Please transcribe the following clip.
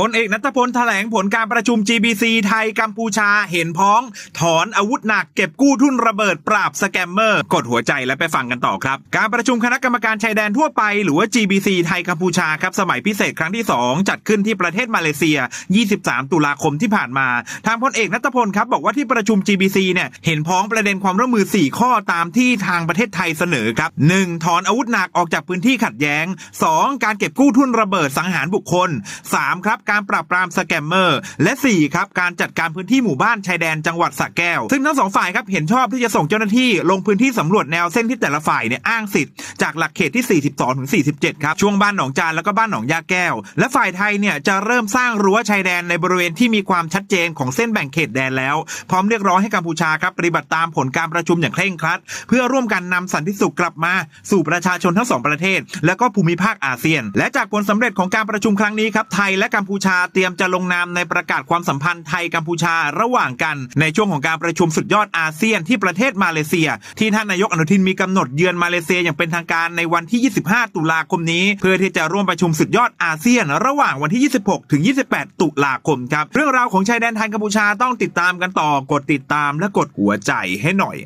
พลเอกนัทพลแถลงผลการประชุม GBC ไทยกัมพูชาเห็นพ้อง ถอนอาวุธหนักเก็บกู้ทุนระเบิดปราบสแกมเมอร์ กดหัวใจและไปฟังกันต่อครับ การประชุมคณะกรรมการชายแดนทั่วไปหรือว่า GBC ไทยกัมพูชาครับสมัยพิเศษครั้งที่ 2 จัดขึ้นที่ประเทศมาเลเซีย 23 ตุลาคมที่ผ่านมา ทางพลเอกนัทพลครับบอกว่าที่ประชุม GBC เนี่ยเห็นพ้องประเด็นความร่วมมือ 4 ข้อตามที่ทางประเทศไทยเสนอครับ 1. ถอนอาวุธหนักออกจากพื้นที่ขัดแย้ง 2. การเก็บกู้ทุนระเบิดสังหารบุคคล 3. ครับการปราบปรามสแกมเมอร์ และ 4. ครับการจัดการพื้นที่หมู่บ้านชายแดนจังหวัดสระแก้ว ซึ่งทั้งสองฝ่ายครับเห็นชอบที่จะส่งเจ้าหน้าที่ลงพื้นที่สำรวจแนวเส้นที่แต่ละฝ่ายเนี่ยอ้างสิทธิ์จากหลักเขตที่ 42ถึง47 ครับ ช่วงบ้านหนองจานแล้วก็บ้านหนองยาแก้ว และฝ่ายไทยเนี่ยจะเริ่มสร้างรั้วชายแดนในบริเวณที่มีความชัดเจนของเส้นแบ่งเขตแดนแล้ว พร้อมเรียกร้องให้กัมพูชาครับปฏิบัติตามผลการประชุมอย่างเคร่งครัด เพื่อร่วมกันนำสันติสุขกลับมา สู่ประชาชนทั้งสองประเทศ และก็ภูมิภาคอาเซียน และจากผลสำเร็จของการประชุมครั้งนี้ครับไทยและกัมพูชาเตรียมจะลงนามในประกาศความสัมพันธ์ไทยกัมพูชาระหว่างกัน ในช่วงของการประชุมสุดยอดอาเซียนที่ประเทศมาเลเซีย ที่ท่านนายกอนุทินมีกำหนดเยือนมาเลเซียอย่างเป็นทางการในวันที่ 25 ตุลาคมนี้ เพื่อที่จะร่วมประชุมสุดยอดอาเซียน ระหว่างวันที่ 26 ถึง 28 ตุลาคมครับ เรื่องราวของชายแดนไทยกัมพูชาต้องติดตามกันต่อกดติดตามและกดหัวใจให้หน่อย